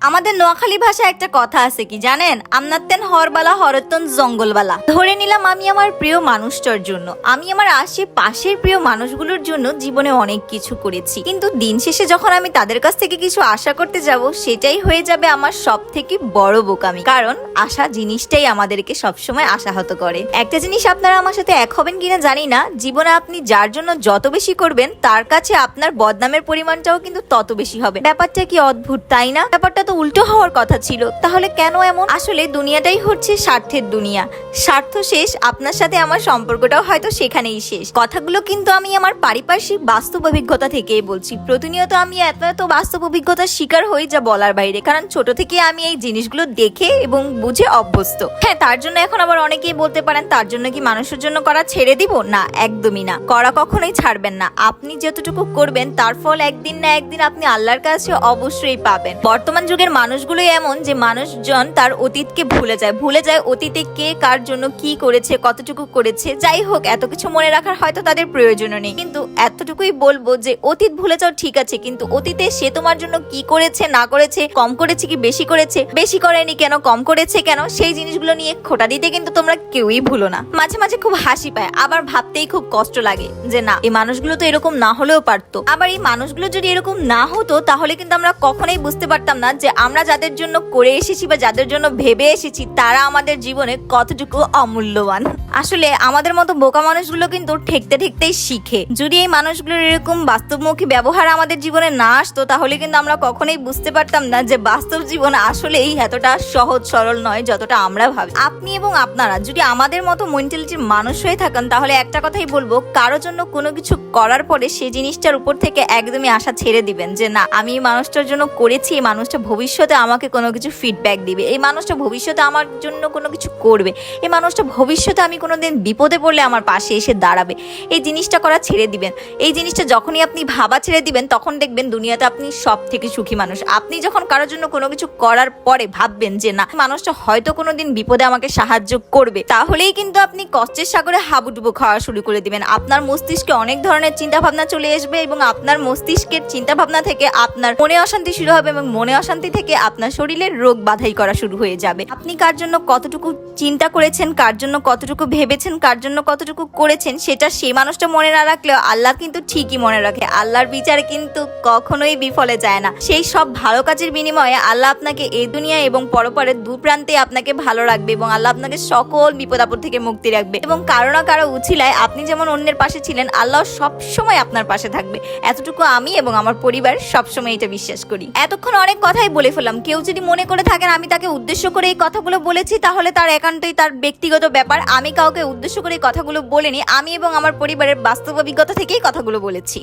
আমাদের নোয়াখালী ভাষায় একটা কথা আছে কি জানেন? আমনাত্তেন হরবালা হরতন জঙ্গলবালা। ধরে নিলাম আমি আমার প্রিয় মানুষটার জন্য। আমি আমার আশেপাশের প্রিয় মানুষগুলোর জন্য জীবনে অনেক কিছু করেছি। কিন্তু দিন শেষে যখন আমি তাদের কাছ থেকে কিছু আশা করতে যাব, সেটাই হয়ে যাবে আমার সব থেকে বড় বোকামি। কারণ আশা জিনিসটাই আমাদেরকে সবসময় আশাহত করে। একটা জিনিস আপনারা আমার সাথে এক হবেন কিনা জানি না। জীবনে আপনি যার জন্য যত বেশি করবেন, তার কাছে আপনার বদনামের পরিমাণটাও কিন্তু তত বেশি হবে। ব্যাপারটা কি অদ্ভুত, তাই না? ব্যাপারটা তো উল্টো হওয়ার কথা ছিল। তাহলে কেন এমন? আসলে দুনিয়াটাই হচ্ছে স্বার্থের দুনিয়া। স্বার্থ শেষ, আপনার সাথে আমার সম্পর্কটাও হয়তো সেখানেই শেষ। কথাগুলো কিন্তু আমি আমার পারিপার্শ্বিক বাস্তব অভিজ্ঞতা থেকেই বলছি। প্রতিনিয়ত আমি এত এত বাস্তব অভিজ্ঞতার শিকার হই যা বলার বাইরে, কারণ ছোট থেকে আমি এই জিনিসগুলো দেখে এবং বুঝে অভ্যস্ত। হ্যাঁ তার জন্য এখন আবার অনেকেই বলতে পারেন, তার জন্য কি মানুষের জন্য করা ছেড়ে দিব? না, একদমই না। করা কখনোই ছাড়বেন না। আপনি যতটুকু করবেন, তার ফল একদিন না একদিন আপনি আল্লাহর কাছে অবশ্যই পাবেন। বর্তমান যুগের মানুষগুলোই এমন যে মানুষজন তার অতীতকে ভুলে যায়। ভুলে যায় অতীতে কে কার জন্য কি করেছে, কতটুকু করেছে। যাই হোক, এত কিছু মনে রাখার হয়তো তাদের প্রয়োজনও নেই। কিন্তু এতটুকুই বলব যে, অতীত ভুলে যাও ঠিক আছে, কিন্তু অতীতে সে তোমার জন্য কি করেছে, না করেছে, কম করেছে কি বেশি করেছে, বেশি করেনি কেন, কম করেছে কেন, সেই জিনিসগুলো নিয়ে খোটা দিতে কিন্তু তোমরা কেউই ভুলো না। মাঝে মাঝে খুব হাসি পায়, আবার ভাবতেই খুব কষ্ট লাগে যে, না, এই মানুষগুলো তো এরকম না হলেও পারতো। আবার এই মানুষগুলো যদি এরকম না হতো, তাহলে কিন্তু আমরা কখনোই বুঝতে পারতাম না যে আমরা যাদের জন্য করে এসেছি বা যাদের জন্য ভেবে এসেছি, তারা আমাদের জীবনে কতটুকু অমূল্যবান। আসলে আমাদের মতো বোকা মানুষগুলো কিন্তু ঠেকতে ঠেকতেই শিখে। যদি এই মানুষগুলোর এরকম বাস্তবমুখী ব্যবহার আমাদের জীবনে না আসতো, তাহলে কিন্তু আমরা কখনোই বুঝতে পারতাম না যে বাস্তব জীবন আসলেই এতটা সহজ, সরল নয় যতটা আমরা ভাবি। আপনি এবং আপনারা যদি আমাদের মতো মেন্টালিটির মানুষ হয়ে থাকেন, তাহলে একটা কথাই বলব, কারও জন্য কোনো কিছু করার পরে সেই জিনিসটার উপর থেকে একদমই আশা ছেড়ে দিবেন যে, না, আমি এই মানুষটার জন্য করেছি, এই মানুষটা ভবিষ্যতে আমাকে কোনো কিছু ফিডব্যাক দিবে। এই মানুষটা ভবিষ্যতে আমার জন্য কোনো কিছু করবে। এই মানুষটা ভবিষ্যতে আমি কোনো দিন বিপদে পড়লে আমার পাশে এসে দাঁড়াবে। এই জিনিসটা করা ছেড়ে দিবেন। এই জিনিসটা যখনই আপনি ভাবা ছেড়ে দিবেন, তখন দেখবেন দুনিয়াতে আপনি সব থেকে সুখী মানুষ। আপনি যখন কারোর জন্য কোনো কিছু করার পরে ভাববেন যে, না, মানুষটা হয়তো কোনো দিন বিপদে আমাকে সাহায্য করবে, তাহলেই কিন্তু আপনি কষ্টের সাগরে হাবুডুবু খাওয়া শুরু করে দিবেন। আপনার মস্তিষ্কে অনেক ধরনের চিন্তা ভাবনা চলে আসবে এবং আপনার মস্তিষ্কের চিন্তা ভাবনা থেকে আপনার মনে অশান্তি শুরু হবে এবং মনে অশান্তি থেকে আপনার শরীরের রোগ বাধাই করা শুরু হয়ে যাবে। আপনি কার জন্য কতটুকু চিন্তা করেছেন, কার জন্য কতটুকু ভেবেছেন, কার জন্য কতটুকু করেছেন, সেটা সেই মানুষটা মনে না রাখলেও আল্লাহ কিন্তু ঠিকই মনে রাখে। আল্লাহর বিচারে কিন্তু কখনোই বিফলে যায় না। সেই সব ভালো কাজের বিনিময়ে আল্লাহ আপনাকে এই দুনিয়া এবং পরপরে দু প্রান্তে আপনাকে ভালো রাখবে এবং আল্লাহ আপনাকে সকল বিপদ আপদ থেকে মুক্তি রাখবে। এবং কারও না কারও উছিলায় আপনি যেমন অন্যের পাশে ছিলেন, আল্লাহ সব সময় আপনার পাশে থাকবে। এতটুকু আমি এবং আমার পরিবার সবসময় এটা বিশ্বাস করি। এতক্ষণ অনেক কথাই বলে ফেললাম। কেউ যদি মনে করে থাকেন আমি তাকে উদ্দেশ্য করে এই কথাগুলো বলেছি, তাহলে তার একান্তই তার ব্যক্তিগত ব্যাপার। আমি কাউকে উদ্দেশ্য করে এই কথাগুলো বলিনি, আমি এবং আমার পরিবারের বাস্তব অভিজ্ঞতা থেকেই কথাগুলো বলেছি।